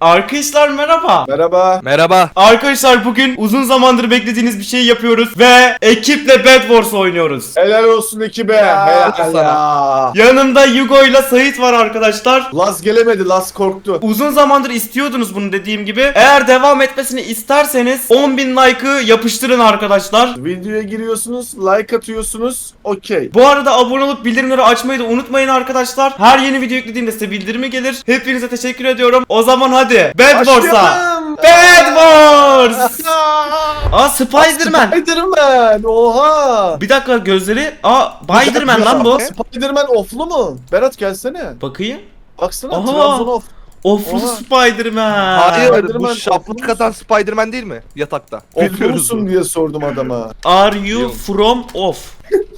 Arkadaşlar merhaba. Merhaba. Merhaba. Arkadaşlar bugün uzun zamandır beklediğiniz bir şey yapıyoruz ve ekiple Bed Wars oynuyoruz. Helal olsun ekibe. Ya, Helal sana. ya. Yanımda Yugo ile Sait var arkadaşlar. Laz gelemedi. Laz korktu. Uzun zamandır istiyordunuz bunu dediğim gibi. Eğer devam etmesini isterseniz 10.000 like'ı yapıştırın arkadaşlar. Videoya giriyorsunuz, like atıyorsunuz. Okey. Bu arada abone olup bildirimleri açmayı da unutmayın arkadaşlar. Her yeni video yüklediğimde size bildirimi gelir. Hepinize teşekkür ediyorum. O zaman hadi Bed Wars'a. Başlayalım. Bed Wars. Aa Spider-Man. Spiderman. Oha. Bir dakika gözleri. Aa Spider-Man lan bu. Spiderman offlu mu? Berat gelsene. Bakayım. Baksana Aha. Trabzon off. Offlu Oha. Spider-Man. Hayır Spider-Man, bu şaplak atan Spider-Man değil mi? Yatakta. Biliyoruz musun diye sordum adama. Are you Yok. from off?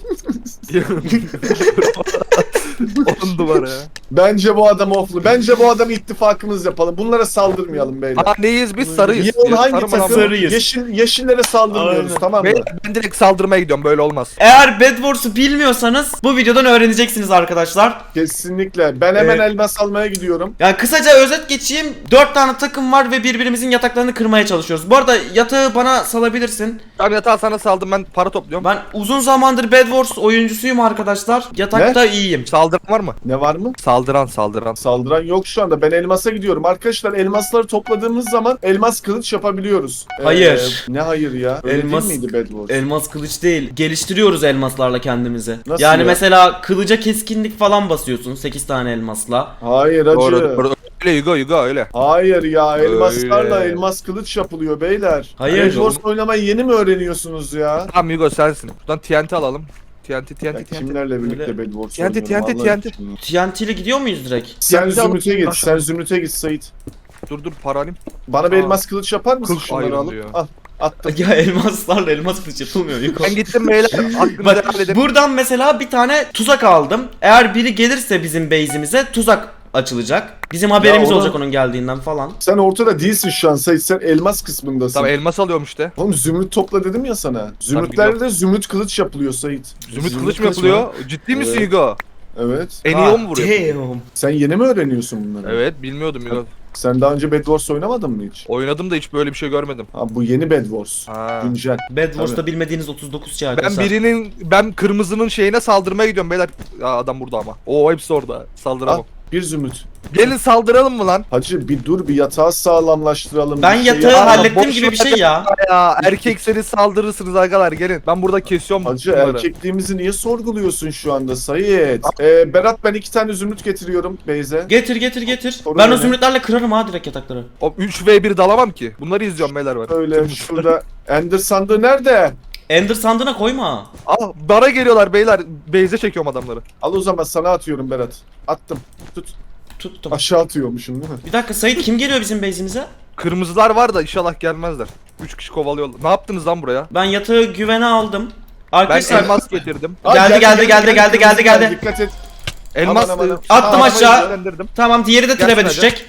On numara ya. Bence bu adam offlu. Bence bu adam ittifakımız yapalım. Bunlara saldırmayalım beyler. Ha neyiz biz sarıyız. Yıl hangi Sarı mı takım? lan? Sarıyız. Yeşil, yeşillere saldırmıyoruz Aynen. tamam mı? Beyler, ben direkt saldırmaya gidiyorum böyle olmaz. Eğer Bed Wars'u bilmiyorsanız bu videodan öğreneceksiniz arkadaşlar. Kesinlikle. Ben hemen Ee, elmas almaya gidiyorum. Yani kısaca özet geçeyim. 4 tane takım var ve birbirimizin yataklarını kırmaya çalışıyoruz. Bu arada yatağı bana salabilirsin. Tamam yatağa sana saldım ben para topluyorum. Ben uzun zamandır Bed Wars oyuncusuyum arkadaşlar. Yatakta iyiyim. Saldıran var mı? Ne var mı? Saldıran saldıran. Saldıran yok şu anda. Ben elmasa gidiyorum. Arkadaşlar elmasları topladığımız zaman elmas kılıç yapabiliyoruz. Ee, Hayır. ne hayır ya? Öyle Elmas- değil miydi Bed Wars? Elmas kılıç değil. Geliştiriyoruz elmaslarla kendimizi. Nasıl yani ya? mesela kılıca keskinlik falan basıyorsun 8 tane elmasla. Hayır hacı. Doğru doğru. Öyle Yugo Yugo öyle. Hayır ya elmaslarla Öyle. elmas kılıç yapılıyor beyler. Hayır. Bed Wars oynamayı yeni mi öğreniyorsunuz ya? Tamam Yugo sensin. Buradan TNT alalım. TNT TNT TNT. kimlerle birlikte Öyle. Bed Wars TNT, TNT, TNT. TNT ile gidiyor muyuz direkt? Sen Zümrüt'e git. Sen Zümrüt'e git Sait. Dur dur para alayım. Bana bir Aa. elmas kılıç yapar mısın Kırk şunları alıp? Al. Attım. Ya elmaslarla elmas kılıç yapılmıyor Yuko. Ben gittim beyler. Aklınızı Bak helal edin. buradan mesela bir tane tuzak aldım. Eğer biri gelirse bizim base'imize tuzak açılacak. Bizim haberimiz Ya oğlum- olacak onun geldiğinden falan. Sen ortada değilsin şu an Sait. Sen elmas kısmındasın. Tamam elmas alıyorum işte. Oğlum zümrüt topla dedim ya sana. Zümrütlerde zümrüt kılıç yapılıyor Sait. Zümrüt kılıç mı yapılıyor? Ciddi misin Evet. Yugo? Evet. En iyi o mu vuruyor? Damn. Sen yeni mi öğreniyorsun bunları? Evet bilmiyordum Yugo. Sen daha önce Bed Wars oynamadın mı hiç? Oynadım da hiç böyle bir şey görmedim. Ha bu yeni Bed Wars. Ha. Güncel. Bed Wars'ta bilmediğiniz 39 şey Ben arkadaşlar. birinin ben kırmızının şeyine saldırmaya gidiyorum beyler. Ya adam burada ama. Oo hepsi orada. Saldıramam. Bir zümrüt. Gelin saldıralım mı lan? Hacı bir dur bir yatağı sağlamlaştıralım. Ben bir şey yatağı yap- hallettim boş gibi bir şey ya. Ya erkekseniz saldırırsınız agalar gelin. Ben burada kesiyorum Hacı bunları. erkekliğimizi niye sorguluyorsun şu anda Sayit? Ee, Berat ben iki tane zümrüt getiriyorum Beyze. Getir getir getir. Sorun ben o ne? zümrütlerle kırarım ha direkt yatakları. O 3v1 dalamam ki. Bunları izliyorum beyler var. Öyle şurada. Ender sandığı nerede? Ender sandığına koyma. Aa bara geliyorlar beyler. Beyze çekiyorum adamları. Al o zaman sana atıyorum Berat. Attım. Tut. Tuttum. Aşağı atıyormuşum değil mi? Bir dakika Sait kim geliyor bizim base'imize? Kırmızılar var da inşallah gelmezler. 3 kişi kovalıyorlar. Ne yaptınız lan buraya? Ben yatağı güvene aldım. Ben Arkadaşlar elmas getirdim. Aa, Geldi, geldi, geldi, geldi, geldi, geldi. Dikkat et. Elmas Aman, aman. Attım Aa, aşağı. arabayı yönlendirdim. tamam diğeri de Gelsin trebe hadi. düşecek.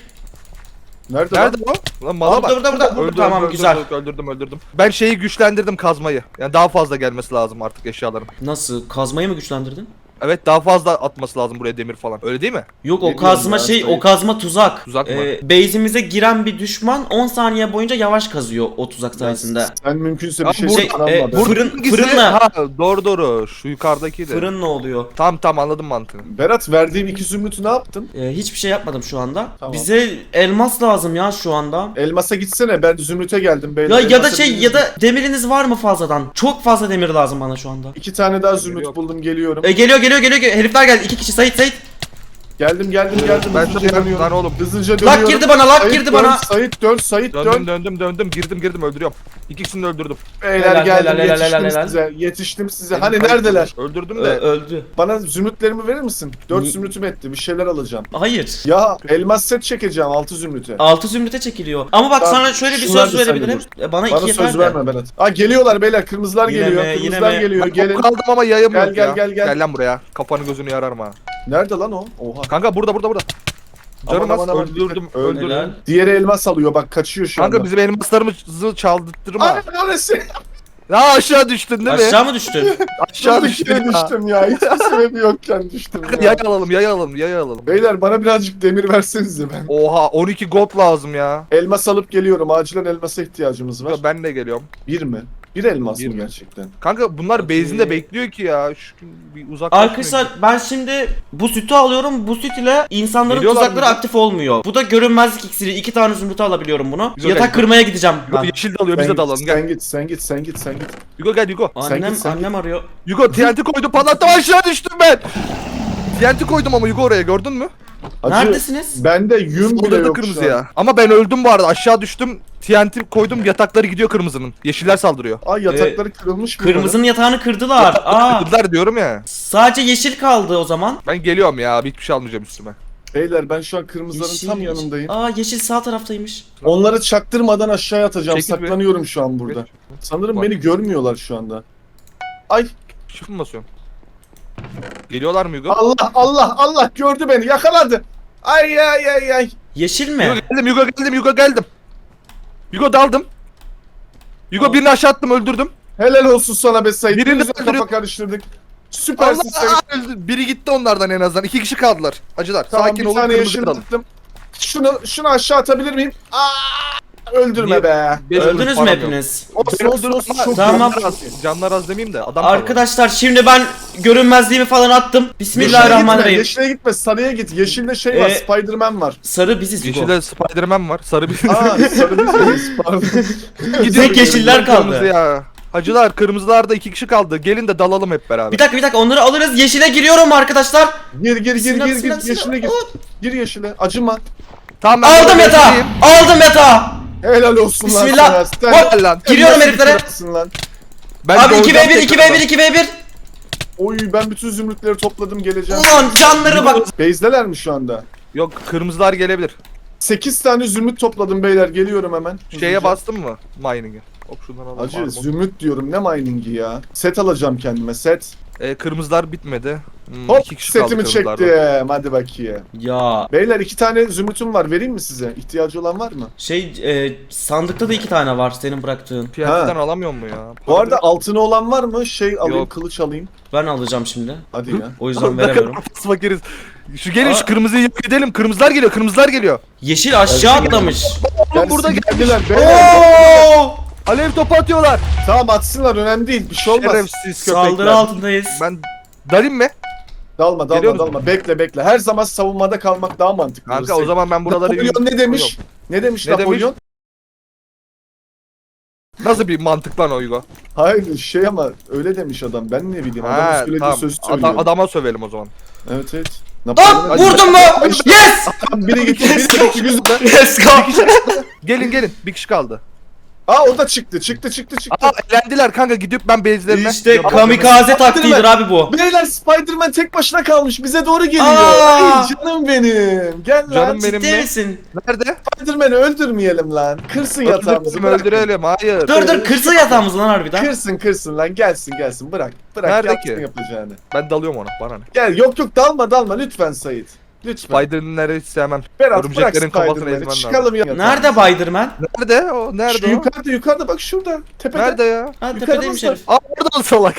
Nerede, Nerede lan? o? Lan mala bak. Burada burada burada. Öldürdüm, tamam öldürdüm, güzel. Öldürdüm öldürdüm. Ben şeyi güçlendirdim kazmayı. Yani daha fazla gelmesi lazım artık eşyalarım. Nasıl? Kazmayı mı güçlendirdin? Evet daha fazla atması lazım buraya demir falan. Öyle değil mi? Yok o Bilmiyorum kazma ya, şey, sayı- o kazma tuzak. Tuzak mı? Ee, base'imize giren bir düşman 10 saniye boyunca yavaş kazıyor o tuzak sayesinde. Sen mümkünse Ya bir şey burada- Şey, e. Fırın- Buradakisi- fırınla. Ha doğru doğru. Şu yukarıdaki de. Fırın ne oluyor? Tam tam anladım mantığını. Berat verdiğim iki zümrütü ne yaptın? Ee, hiçbir şey yapmadım şu anda. Tamam. Bize elmas lazım ya şu anda. Elmas'a gitsene ben zümrüte geldim beyler. Ya ya da Elmas'a şey ya da demiriniz var mı fazladan? Çok fazla demir lazım bana şu anda. İki tane daha zümrüt Yok. buldum geliyorum. E, geliyor geliyor geliyor. Herifler geldi. İki kişi Sait Sait. Geldim geldim geldim. Ben Hızlıca şuraya dönüyorum. lan oğlum. Hızlıca dönüyorum. Lak girdi bana lak Sait girdi dön, bana. Sait dön Sait Döndüm dön. döndüm döndüm girdim girdim öldürüyorum. İkisini de öldürdüm. Beyler Helal, geldim helal, helal, yetiştim helal, size. Yetiştim size. Benim Hani kayıp- neredeler? Öldürdüm Ö- de. öldü. Bana zümrütlerimi verir misin? Dört Ni- zümrütüm etti. Bir şeyler alacağım. Hayır. Ya elmas set çekeceğim altı zümrüte. Altı zümrüte çekiliyor. Ama bak Tamam, sana şöyle bir şunlar söz da sen verebilirim. E, Bana, iki Bana yeter söz de. verme Berat. Aa geliyorlar beyler. Kırmızılar Yine geliyor. mi, yine Kırmızılar mi? geliyor. Gelin. ok kaldım ama yayım Gel, yok gel, ya. gel, gel. Gel lan buraya. Kafanı gözünü yararım ha. Nerede lan o? Oha. Kanka burada burada burada. Canım az öldürdüm öldürdüm. Diğeri elmas alıyor bak kaçıyor şu anda. Kanka bizim elmaslarımızı çaldırtırma. Aa orası. Ya aşağı düştün değil mi? Aşağı mı düştün? Aşağı ya. düştüm ya. Hiçbir sebebi yokken düştüm ya. Yay alalım yay alalım yay alalım. Beyler bana birazcık demir versenize ben. Oha 12 gold lazım ya. Elmas alıp geliyorum. Acilen elmasa ihtiyacımız var. Ben de geliyorum. Bir mi? Bir elmas Bir mı gerçekten? Kanka bunlar base'inde bekliyor ki ya. Şu gün bir uzak. Arkadaşlar ben şimdi bu sütü alıyorum. Bu süt ile insanların Veriyorlar tuzakları aktif olmuyor. Bu da görünmezlik iksiri. iki tane zümrütü alabiliyorum bunu. Güzel Yatak geldi. kırmaya gideceğim Yugo ben. yeşil de alıyor biz de dalalım gel. Sen git, sen git, sen git, sen git. Yugo gel Yugo. Sen Annem git, sen annem arıyor. Yugo TNT koydum patlattım aşağı düştüm ben. TNT koydum ama Yugo oraya gördün mü? Acı, Neredesiniz? Bende yün bile Saldırdı yok şu an. kırmızıya. Ama ben öldüm bu arada aşağı düştüm. TNT koydum yatakları gidiyor kırmızının. Yeşiller saldırıyor. Ay yatakları kırılmış mı? Kırmızının yatağını kırdılar. Aa, Kırdılar diyorum ya. sadece yeşil kaldı o zaman. Ben geliyorum ya hiçbir şey almayacağım üstüme. Beyler ben şu an kırmızıların Yeşil. tam yanındayım. Aa yeşil sağ taraftaymış. Onları çaktırmadan aşağıya atacağım. Çekil be. Saklanıyorum şu an burada. Sanırım Bak. beni görmüyorlar şu anda. Ay Shift mi basıyorum? Geliyorlar mı Yugo? Allah Allah Allah gördü beni yakaladı. Ay ay ay ay. Yeşil Yugo mi? geldim Yugo geldim Yugo geldim. Yugo daldım. Yugo Aa. birini aşağı attım öldürdüm. Helal olsun sana be Sait. Birini Birini de kafa karıştırdık. Süpersin Sait. Allah öldü. Biri gitti onlardan en azından. İki kişi kaldılar. Acılar. Tamam Sakin bir olun tane kırmızı yeşil tuttum. Şunu şunu aşağı atabilir miyim? Aa, öldürme Niye? be. Beş Öldünüz mü param yok. hepiniz? Ama Çok Tamam. Canlar az, canlar az demeyeyim de adam. Arkadaşlar şimdi ben görünmezliğimi falan attım. Yeşile Bismillahirrahmanirrahim. yeşile gitme, sarıya git. Yeşilde şey var, Ee, Spiderman var. Sarı biziz Hugo. Yeşilde Spiderman var. Sarı bir... Aa, sarı biziz, pardon. Tek yeşiller kaldı. Ya. Hacılar kırmızılarda iki kişi kaldı. Gelin de dalalım hep beraber. Bir dakika bir dakika onları alırız. Yeşile giriyorum arkadaşlar. Gir gir gir Bismillah, gir gir yeşile gir. bismillah. Gir yeşile. Acıma. Tamam ben Aldım yatağı. bekleyeyim. Aldım yatağı. Helal olsun lan Bismillah. sana. Sen- Hop. Lan. Giriyorum heriflere. lan? Ben Abi doğacağım 2v1 tekrardan. 2v1 2v1. Oy ben bütün zümrütleri topladım geleceğim. Ulan canları bak. Base'deler mi şu anda? Yok kırmızılar gelebilir. 8 tane zümrüt topladım beyler geliyorum hemen. Şeye Hızlıca. bastın mı? Mining'e. Hop şundan alalım. Acı Armor. zümrüt diyorum ne mining'i ya. Set alacağım kendime set. Ee, kırmızılar bitmedi. Hmm, Hop iki kişi kaldı setimi kırmızılardan. çektim. Hadi bakayım. Ya Beyler iki tane zümrütüm var vereyim mi size? İhtiyacı olan var mı? şey e, sandıkta da iki tane var senin bıraktığın. TNT'den alamıyor mu ya? Bu arada altını olan var mı? Şey alayım Yok. kılıç alayım. Ben alacağım şimdi. Hadi ya. O yüzden veremiyorum. fakiriz. Şu gelin Aa. şu kırmızıyı yok edelim. Kırmızılar geliyor, kırmızılar geliyor. Yeşil aşağı atlamış. Oğlum burada geldiler beyler. Oo! Alev topu atıyorlar. Tamam atsınlar önemli değil bir şey olmaz. Şerefsiz köpekler. Saldırı altındayız. Ben dalayım mı? Dalma dalma Geliyor dalma. Bekle bekle. Her zaman savunmada kalmak daha mantıklı. Kanka o zaman ben buraları... Napolyon ne demiş? Ne demiş Ne demiş? Napolyon? Nasıl bir mantık lan o Yugo? Hayır şey ama öyle demiş adam. Ben ne bileyim. Adamın Ha söylediği tamam. sözü Adam, söylüyor. adama sövelim o zaman. Evet evet. Hop Napolyon'a- vurdum mu? Yes! Biri gitti biri gitti güzel. Let's go. Gelin gelin bir kişi kaldı. Aa o da çıktı çıktı çıktı çıktı. Aa elendiler kanka gidip ben base'lerine... İşte kamikaze taktiğidir abi bu. Beyler Spider-Man tek başına kalmış bize doğru geliyor. Aa! Ay canım benim. Gel lan. Canım benim Ciddi mi? misin? Nerede? Spider-Man'i öldürmeyelim lan. Kırsın yatağımızı. Öldürelim bırak. öldürelim hayır. Dur dur kırsa yatağımızı lan harbiden. Kırsın kırsın lan gelsin gelsin bırak. Bırak Nerede yapsın ki? yapacağını. Ben dalıyorum ona bana ne. Gel yok yok dalma dalma lütfen Sait. Lütfen. Spider'ları hiç sevmem. Berat bırak örümceklerin kafasını Spider-Man'i çıkalım ya. Nerede Bayderman? Nerede o? Nerede Şu o? yukarıda yukarıda bak şurada. Tepede. Nerede ya? Ha Yukarıda tepedeymiş mısın? herif. Aa oradan salak.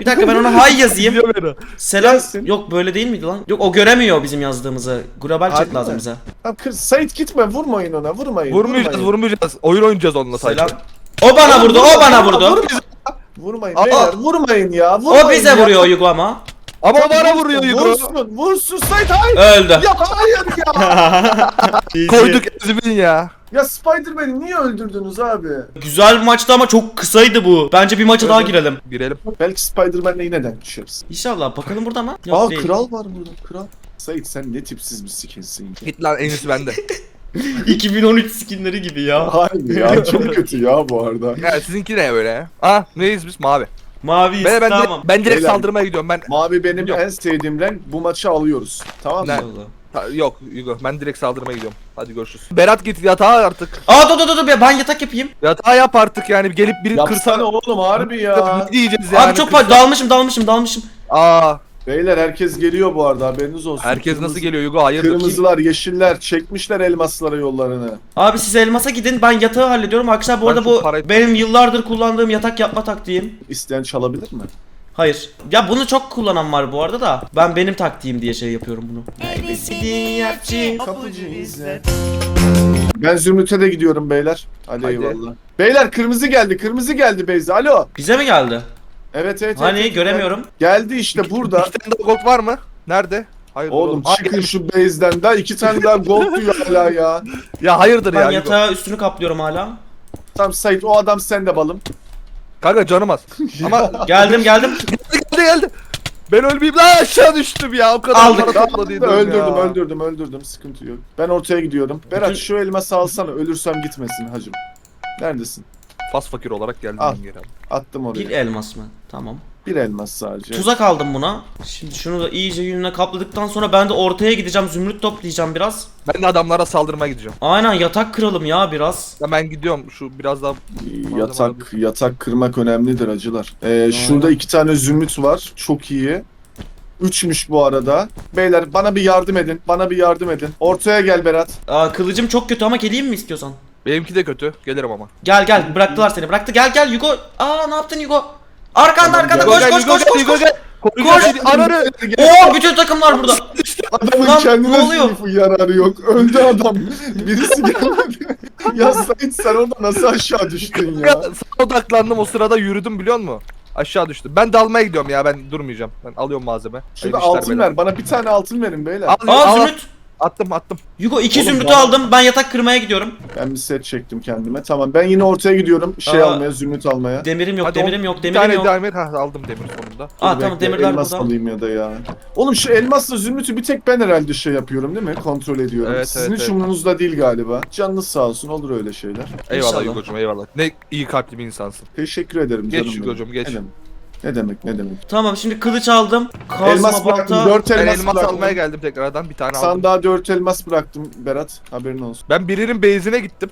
Bir dakika ben ona hay yazayım. Beni. Selam. Gelsin. Yok böyle değil miydi lan? Yok o göremiyor bizim yazdığımızı. Global Harbi chat lazım mi? bize. Tamam kır. Sait gitme vurmayın ona vurmayın. Vurmayacağız vurmayın. vurmayacağız. Oyun oynayacağız onunla sadece. Selam. O bana vurdu, o bana vurdu. Vurmayın, vurmayın Aa. beyler vurmayın ya. Vurmayın O bize ya. vuruyor Yugo ama. Ama o bana vuruyor Yugo. Vursun vursun Sait hayır. Öldü. Ya hayır ya. Koyduk ezbin ya. ya Spider-Man'i niye öldürdünüz abi? Güzel bir maçtı ama çok kısaydı bu. Bence bir maça daha girelim. Girelim. Belki Spider-Man'le yine düşeriz. İnşallah bakalım burada mı? Yok Aa değil. kral var burada kral. Sait sen ne tipsiz bir skinsin. Git lan en iyisi bende. 2013 skinleri gibi ya. Hayır ya çok kötü ya bu arada. ya sizinki ne böyle? Ah neyiz biz? Mavi. Mavi Ben, ben, tamam. direkt, ben direkt Beyler. saldırmaya gidiyorum. Ben Mavi benim Yok. en sevdiğim renk. Bu maçı alıyoruz. Tamam mı? Ha, yok Yugo ben direkt saldırmaya gidiyorum. Hadi görüşürüz. Berat git yatağa artık. Aa dur dur dur dur ben yatak yapayım. Yatağa yap artık yani gelip biri Yapsana kırsana. oğlum harbi ya. Ne diyeceğiz yani? Abi çok kırsa- dalmışım dalmışım dalmışım. Aa Beyler herkes geliyor bu arada haberiniz olsun. Herkes Kırmızı- nasıl geliyor Yugo? Hayırdır? Kırmızılar, yeşiller çekmişler elmaslara yollarını. Abi siz elmasa gidin ben yatağı hallediyorum. Arkadaşlar bu Ben arada şu bu parayı- benim yıllardır kullandığım yatak yapma taktiğim. İsteyen çalabilir mi? Hayır. Ya bunu çok kullanan var bu arada da. Ben benim taktiğim diye şey yapıyorum bunu. Ben Zümrüt'e de gidiyorum beyler. Hadi, Hadi. eyvallah. Beyler kırmızı geldi, kırmızı geldi Beyza. Alo. Bize mi geldi? Evet evet. Hani evet, göremiyorum. Geldi işte burada. İki tane daha gold var mı? Nerede? Hayırdır Oğlum çıkın şu base'den daha iki tane daha gold diyor hala ya. Ya hayırdır Ben ya yatağı üstünü kaplıyorum hala. Tamam Sait o adam sende balım. Kanka canım az. Ama Geldim geldim. geldi geldi. Ben ölmeyeyim lan aşağı düştüm ya. O kadar Aldık. para topladıydım öldürdüm ya. öldürdüm öldürdüm sıkıntı yok. Ben ortaya gidiyorum. Berat şu elması alsana ölürsem gitmesin hacım. Neredesin? Fas fakir olarak geldim Al. geri. abi. Attım oraya. Bir Bir, elmas mı? Tamam. elmas sadece. Tuzak aldım buna. Şimdi şunu da iyice yününe kapladıktan sonra ben de ortaya gideceğim. Zümrüt toplayacağım biraz. Ben de adamlara saldırmaya gideceğim. Aynen yatak kıralım ya biraz. Ya ben gidiyorum şu biraz daha Yatak yatak kırmak önemlidir acılar. Ee, şurada iki tane zümrüt var. Çok iyi. Üçmüş bu arada. Beyler bana bir yardım edin. Bana bir yardım edin. Ortaya gel Berat. Aa, kılıcım çok kötü ama geleyim mi istiyorsan? Benimki de kötü. Gelirim ama. Gel gel bıraktılar seni bıraktı gel gel Yugo. Aa ne yaptın Yugo? Arkanda Tamam, arkanda gel. koş koş gel, koş Yugo koş gel, koş. Yugo gel. Koş. Koş. Ananı. Oo bütün takımlar burada. Adamın Lan, ne kendine oluyor? sınıfı yararı yok. Öldü adam. Birisi gelmedi. ya Sait sen orada nasıl aşağı düştün ya? Sana odaklandım o sırada yürüdüm biliyor musun? Aşağı düştüm. Ben dalmaya gidiyorum ya ben durmayacağım. Ben alıyorum malzeme. Şurada Hayırlı işler altın beyler. ver. Bana bir tane altın verin beyler. Al, Aa al, zümrüt. Attım attım. Yugo iki Oğlum, zümrütü aldım. Ben yatak kırmaya gidiyorum. Ben bir set çektim kendime. Tamam ben yine ortaya gidiyorum. Şey Aa. almaya, zümrüt almaya. Demirim yok, Hadi demirim on- yok, Bir demirim tane yok. et. Ha aldım demir sonunda. Aa Dur tamam bekle, demirler elmas burada. alayım ya da ya. Oğlum şu elmasla zümrütü bir tek ben herhalde şey yapıyorum değil mi? Kontrol ediyorum. Evet, Sizin evet, hiç evet. umurunuzda değil galiba. Canınız sağ olsun olur öyle şeyler. Eyvallah İnşallah. Yugo'cum eyvallah. Ne iyi kalpli bir insansın. Teşekkür ederim Geç canım. benim. Yugo'cum, geç. Demek? Ne demek ne demek. Tamam şimdi kılıç aldım. Kazma elmas bıraktım. balta. Dört Ben elmas, elmas bıraktım. almaya geldim tekrardan bir tane aldım. Sandığa dört elmas bıraktım Berat. Haberin olsun. Ben birinin base'ine gittim.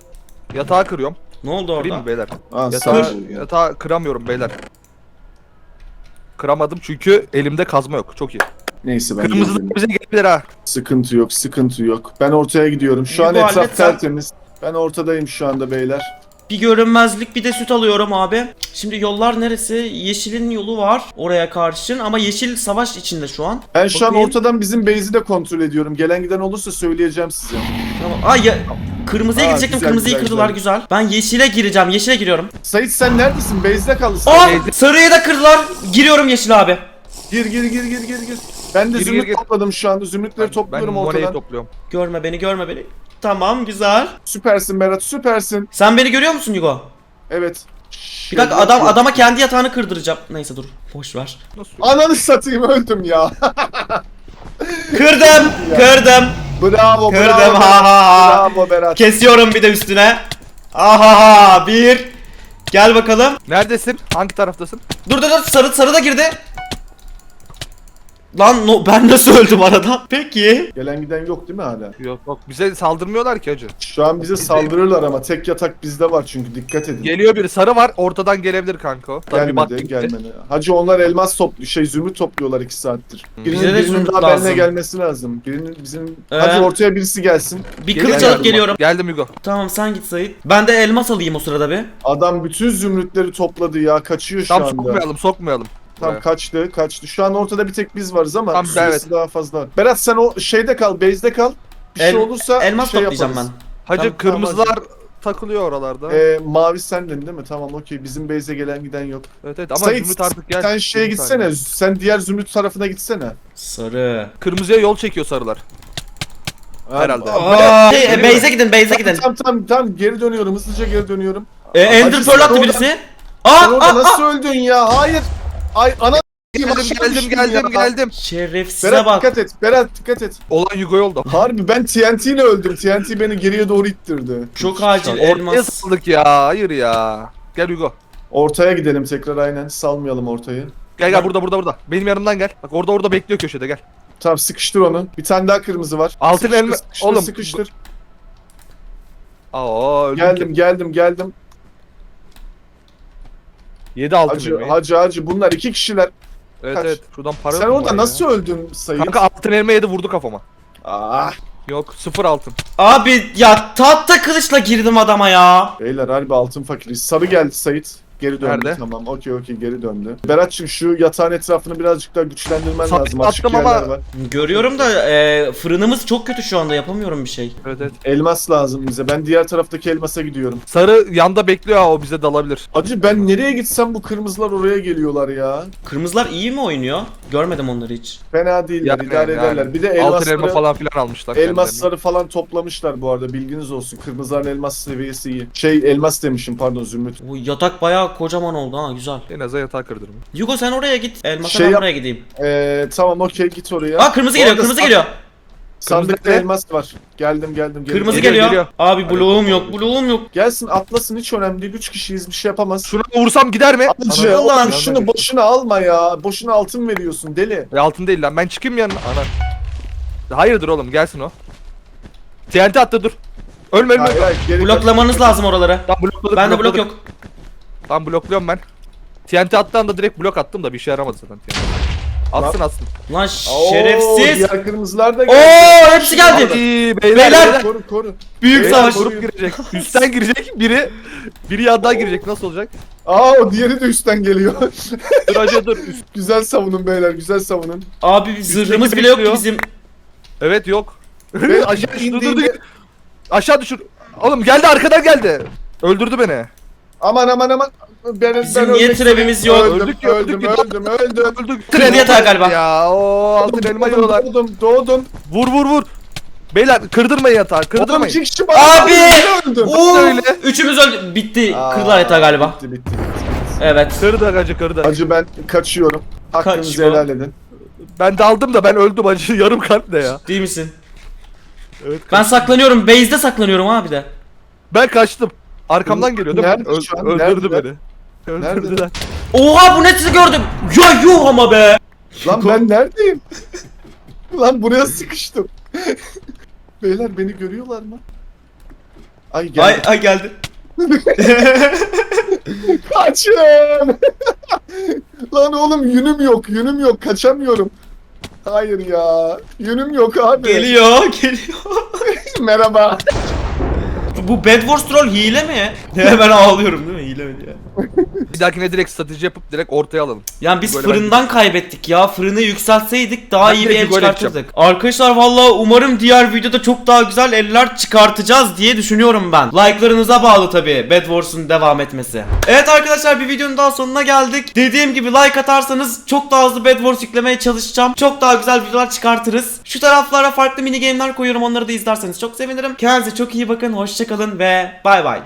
Yatağı kırıyorum. Ne oldu Kırayım orada? mı beyler? Aa, sağ Yatağı, yatağı kıramıyorum beyler. Kıramadım çünkü elimde kazma yok. Çok iyi. Neyse ben Kırmızı da bize gelebilir ha. Sıkıntı yok, sıkıntı yok. Ben ortaya gidiyorum. Şu an Yugo etraf tertemiz. Ben ortadayım şu anda beyler. Bir görünmezlik bir de süt alıyorum abi. Şimdi yollar neresi? Yeşilin yolu var oraya karşın ama yeşil savaş içinde şu an. Ben şu an Bakayım. ortadan bizim base'i de kontrol ediyorum. Gelen giden olursa söyleyeceğim size. Tamam. Ay ya, kırmızıya Aa, gidecektim. güzel, Kırmızıyı güzel, kırdılar güzel. güzel. Ben yeşile gireceğim. Yeşile giriyorum. Sait sen neredesin? Base'de kalısın. Aa sarıyı da kırdılar. Giriyorum yeşil abi. Gir gir gir gir gir gir. Ben de Gir, zümrüt gir, gir. topladım şu anda. Zümrütleri Ben topluyorum moneyi ortadan. topluyorum. Görme beni görme beni. Tamam güzel. Süpersin Berat süpersin. Sen beni görüyor musun Yugo? Evet. Bir dakika adam adama kendi yatağını kırdıracağım. Neyse dur. Boş ver. Nasıl? Ananı satayım öldüm ya. Kırdım. Kırdım. bravo Kırdım. bravo. Ha ha ha. Bravo Berat. Kesiyorum bir de üstüne. Aha bir. Gel bakalım. Neredesin? Hangi taraftasın? Dur dur dur sarı sarı da girdi. Lan no, ben nasıl öldüm arada? Peki. Gelen giden yok değil mi hala? Yok yok bize saldırmıyorlar ki hacı. Şu an bize saldırırlar ama tek yatak bizde var çünkü dikkat edin. Geliyor biri sarı var ortadan gelebilir kanka o. Tabii Gelmedi, gelmedi. Hacı onlar elmas toplu şey zümrüt topluyorlar 2 saattir. Birinin, Bize de birinin zümrüt daha lazım. benimle gelmesi lazım. Birinin bizim Ee? Hacı ortaya birisi gelsin. Bir Gel- kılıç alıp geliyorum. Geldim Hugo. Tamam sen git Sait. Ben de elmas alayım o sırada bir. Adam bütün zümrütleri topladı ya. Kaçıyor şu Tam anda. sokmayalım sokmayalım. Tam buraya. kaçtı, kaçtı. Şu an ortada bir tek biz varız ama Tam, evet. daha fazla. var. Berat sen o şeyde kal, base'de kal. Bir El- şey olursa Elmas şey toplayacağım yaparız. Hacı Tamam, kırmızılar takılıyor oralarda. Ee, mavi sendin değil mi? Tamam okey. Bizim base'e gelen giden yok. evet evet ama Sait, Zümrüt artık gel. sen şeye gitsene. abi. Sen diğer zümrüt tarafına gitsene. ben. Sarı. Kırmızıya yol çekiyor sarılar. Herhalde. Aa, Aa, şey, e, base'e gidin base'e gidin. Tamam tamam tamam geri dönüyorum. Hızlıca geri dönüyorum. E, Ender Pearl attı birisi. Aa, aa, nasıl öldün ya? Hayır. Ay ana Geldim geldim geldim geldim. Şerefsize Berat bak. dikkat et. Berat dikkat et. Olan Hugo yolda. Harbi ben TNT ile öldüm. TNT beni geriye doğru ittirdi. Çok acil Ortaya elmas. saldık ya. Hayır ya. Gel Hugo. Ortaya gidelim tekrar aynen. Salmayalım ortayı. Gel gel burada burada burada. Benim yanımdan gel. Bak orada orada bekliyor köşede gel. Tamam sıkıştır onu. Bir tane daha kırmızı var. Altın Sıkıştır, elma- Sıkıştır, Oğlum, sıkıştır. Aa öldüm Geldim geldim geldim. 7 altın Hacı elmayı. hacı hacı bunlar iki kişiler. Evet Kaç. evet. Şuradan para Sen yok mu orada var nasıl öldün Sayın? Kanka altın elma yedi vurdu kafama. Ah. Yok sıfır altın. Abi ya tahta kılıçla girdim adama ya. Beyler harbi altın fakiriz. Sarı geldi Sait. Geri döndü. Nerede? Tamam okey okey geri döndü. Berat'cığım şu yatağın etrafını birazcık daha güçlendirmen Sabit lazım. Açık attım yerler ama- var. Görüyorum da e, fırınımız çok kötü şu anda yapamıyorum bir şey. Evet evet. Elmas lazım bize. Ben diğer taraftaki elmasa gidiyorum. Sarı yanda bekliyor ha o bize dalabilir. Acı ben nereye gitsem bu kırmızılar oraya geliyorlar ya. Kırmızılar iyi mi oynuyor? Görmedim onları hiç. Fena değiller, Yani, idare yani. ederler. Bir de Altın elma elmasları, falan filan almışlar. elmasları falan toplamışlar bu arada. Bilginiz olsun. Kırmızıların elmas seviyesi iyi. Şey elmas demişim pardon Zümrüt. Bu yatak bayağı kocaman oldu ha güzel. En azından yatağı kırdırım. Yugo sen oraya git. Elmas'a Şey ben yap- buraya gideyim. Ee, tamam okey git oraya. Aa kırmızı geliyor kırmızı geliyor. Sandıkta Kırmızı elmas var. Geldim geldim. geldim. Kırmızı Geliyor, geliyor. geliyor. Abi bloğum yok bloğum yok. Gelsin atlasın hiç önemli değil. Üç kişiyiz bir şey yapamaz. Şuna vursam gider mi? Alıcı Ana- oğlum Allah'ım. şunu boşuna alma ya. Boşuna altın veriyorsun deli. E, altın değil lan. Ben çıkayım yanına. Ana. Hayırdır oğlum gelsin o. TNT attı dur. Ölme ölme. Hayır hayır. Bloklamanız lazım oraları. Tam blokladık. Bende blok blokladık. yok. Tam blokluyorum ben. TNT attığı anda direkt blok attım da bir işe yaramadı zaten TNT. Atsın atsın. Lan Oo, şerefsiz. Diğer kırmızılar da Oo hepsi geldi. Hadi beyler. Koru koru. Büyük Beyler, savaş. Grup girecek. Üstten girecek biri. Biri yandan girecek. Nasıl olacak? Aa o diğeri de üstten geliyor. Dur hacı dur. Üst. güzel savunun beyler güzel savunun. Abi zırhımız bile yok ki bekliyor. bizim. Evet yok. Ve Aşağı düşür. Dur dur dur. indiğinde- Aşağı düşür. Oğlum geldi arkadan geldi. Öldürdü beni. Aman aman aman. Ben, Bizim ben niye istiyorum. yok? Öldüm Öldük öldüm öldük ya. öldüm öldüm. Öldük. Kredi yatağı galiba. Ya o altın elma yiyorlar. doğdum doğdum. Vur vur vur. Beyler kırdırmayın yatağı. Oğlum Kırdırmayın. iki kişi bana Abi! öldüm. Oo, öyle. üçümüz öldü. Bitti. Aa, Kırdılar yatağı galiba. Bitti bitti. bitti. Evet. Kırdı hacı kırdı. Acı ben kaçıyorum. Hakkınızı helal edin. Ben daldım da ben öldüm hacı. Yarım kalp ne ya? Değil misin? Evet. Ben saklanıyorum. Base'de saklanıyorum abi de. Ben kaçtım. Arkamdan geliyor değil mi? Nerede Öl- şu an? öldürdü Nerede? beni. Öldürdüler. Oha bu neti gördüm. Ya yuh ama be. Lan ben neredeyim? Lan buraya sıkıştım. Beyler beni görüyorlar mı? Ay gel. Ay ay geldi. Kaçın. Lan oğlum yünüm yok, yünüm yok. Kaçamıyorum. Hayır ya. Yünüm yok abi. Geliyor, geliyor. Merhaba. Bu Bed Wars troll hile mi? Hemen ağlıyorum değil mi? Hile mi diye. Bir dahakine direkt strateji yapıp direkt ortaya alalım. Yani biz Böyle fırından kaybettik ya. Fırını yükseltseydik daha Ben iyi bir bir gol çıkartırdık. Arkadaşlar vallahi umarım diğer videoda çok daha güzel eller çıkartacağız diye düşünüyorum ben. Like'larınıza bağlı tabii Bed Wars'un devam etmesi. Evet arkadaşlar bir videonun daha sonuna geldik. Dediğim gibi like atarsanız çok daha hızlı Bed Wars yüklemeye çalışacağım. Çok daha güzel videolar çıkartırız. Şu taraflara farklı mini game'ler koyuyorum onları da izlerseniz çok sevinirim. Kendinize çok iyi bakın. Hoşçakalın ve bay bay.